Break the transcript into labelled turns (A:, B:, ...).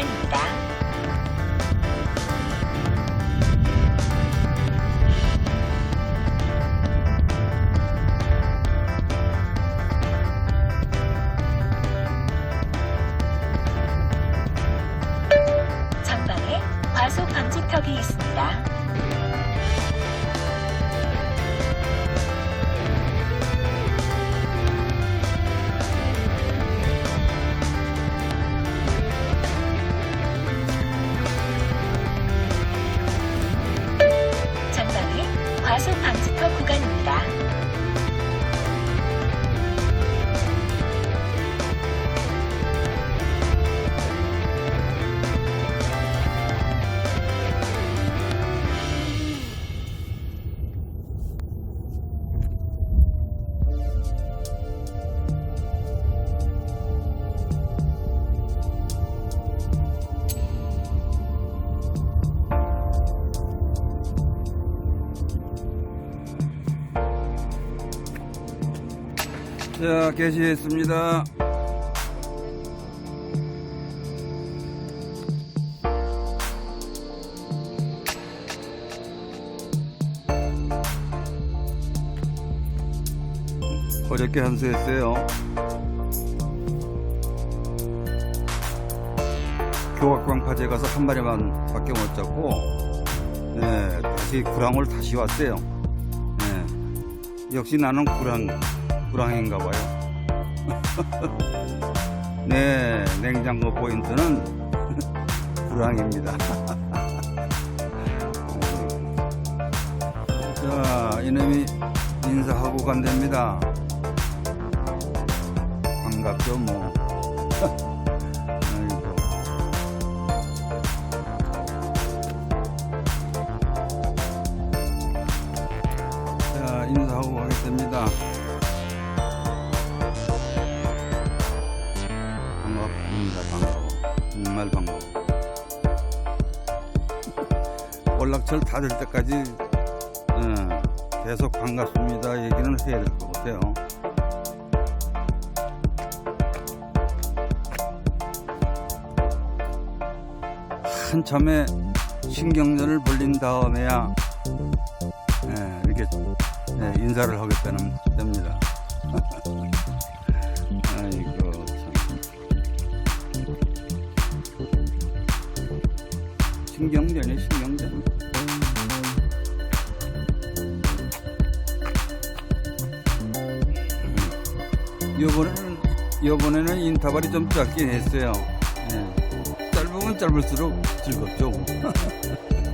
A: 거니까. 전방에 과속 방지턱이 있습니다. 과속 방지턱 구간입니다. 자, 개시했습니다. 어저께 한수했어요. 교각광파제 가서 한 마리만 밖에 못 잡고, 네, 다시 구랑을 다시 왔어요. 네, 역시 나는 구랑, 구랑인가 봐요. 네, 냉장고 포인트는 구랑입니다. 자, 이놈이 인사하고 간답니다. 반갑죠, 뭐. 정말 반가워. 월락철 다될 때까지 어, 계속 반갑습니다. 얘기는 해야 될 것 같아요. 한참에 신경전을 벌린 다음에야 예, 이렇게 예, 인사를 하겠다는 됩니다. 신경전이 신경전. 이번에는 이번에는 인터벌이 좀 짧긴 했어요. 예. 짧으면 짧을수록 즐겁죠.